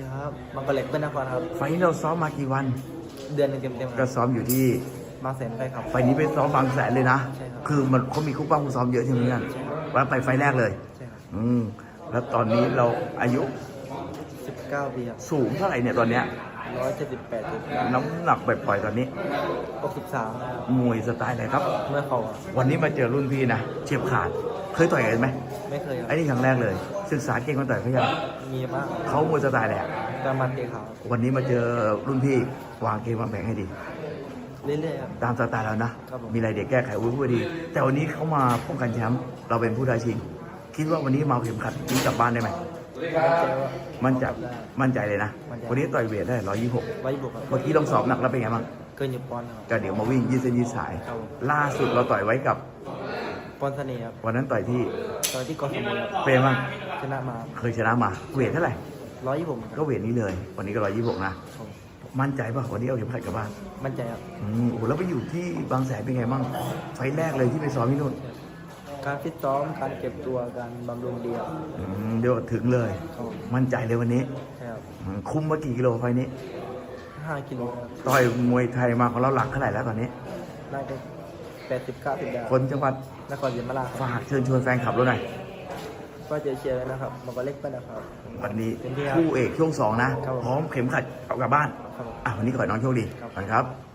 ดีครับมังกรเล็กเป็นนครครับ ไฟล์เราซ้อมมากี่วัน เดือนหนึงเต็มๆคก็รับซ้อมอยู่ที่ บางแสนไปครับ ไฟล์นี้ไปซ้อมบางแสนเลยนะ ใช่ครับ คือมันเขามีคู่ป้องคู่ซ้อมเยอะใช่ไหมเนี่ยใช่ครับวันไปไฟล์แรกเลย ใช่ครับอืม แล้วตอนนี้เราอายุสิบเก้าปีครับสูงเท่าไหร่เนี่ยตอนเนี้ย ร้อยเจ็ดสิบแปดจุดเก้าน้ำหนักปล่อยๆตอนนี้ หกสิบสามนะครับมวยสไตล์อะไรครับ เมื่อเขาอะวันนี้มาเจอรุ่นพี่นะ เฉียบขาด เคยต่อยกันไหมไม่เคยครับไอ้นี่ครั้งแรกเลย ศึกษาเก่งมาต่อยเขายังมีบ้างเขามวยสไตล์แหละตามมันเตะขาววันนี้มาเจอรุ่นพี่วางเกมวางแผนให้ดีเรื่อยๆครับตามสไตล์เรานะครับผมมีอะไรเด็กแก้ไขวุ้ยพูดดี แต่วันนี้เขามาป้องกันแชมป์เราเป็นผู้ท้าชิง คิดว่าวันนี้มาเอาเข็มขัดทิ้งกลับบ้านได้ไหมมั่นใจว่ามั่นใจได้มั่นใจเลยนะมั่นใจวันนี้ต่อยเวทได้ร้อยยี่หกไว้บุกครับเมื่อกี้ลองสอบหนักแล้วเป็นไงบ้างเกินอยู่ปอนด์ครับก็เดี๋ยวมาวิ่งยืดเส้นยืดสายครับผมล่าสุดเราต่อยไว้กับปอนด์เสน่ห์ครับวันนั้นต่อยที่ ตอนที่กอสมุยครับเป็นไงบ้างชนะมาเคยชนะมา เวทเท่าไหร่ ร้อยยี่สิบก็เวทนี้เลย วันนี้ก็ร้อยยี่หกนะ มั่นใจป่ะวันนี้เอาเข็มขัดกลับบ้าน มั่นใจครับอืมโอ้โหแล้วไปอยู่ที่บางแสนเป็นไงบ้าง ไฟล์แรกเลยที่ไปซ้อมที่นู่น การฟิตซ้อม การเก็บตัว การบำรุงดีครับอืมเดี๋ยวถึงเลย ครับผมมั่นใจเลยวันนี้ใช่ครับอืมคุมมากี่กิโลไฟล์นี้ ห้ากิโลครับต่อยมวยไทยมาของเราหลักเท่าไหร่แล้วตอนนี้ น่าจะ แปดสิบเก้าสิบดาวคนจังหวัดนครศรีธรรมราชครับฝากเชิญชวนแฟนคลับเราหน่อยก็เจอเชียร์เลยนะครับมังกรเล็กไปนะครับ วันนี้เต็มที่ครับคู่เอกช่วงสองนะครับผมพร้อมเข็มขัดเอากลับบ้านครับผมอะวันนี้ขอให้น้องโชคดีครับขอบคุณครับ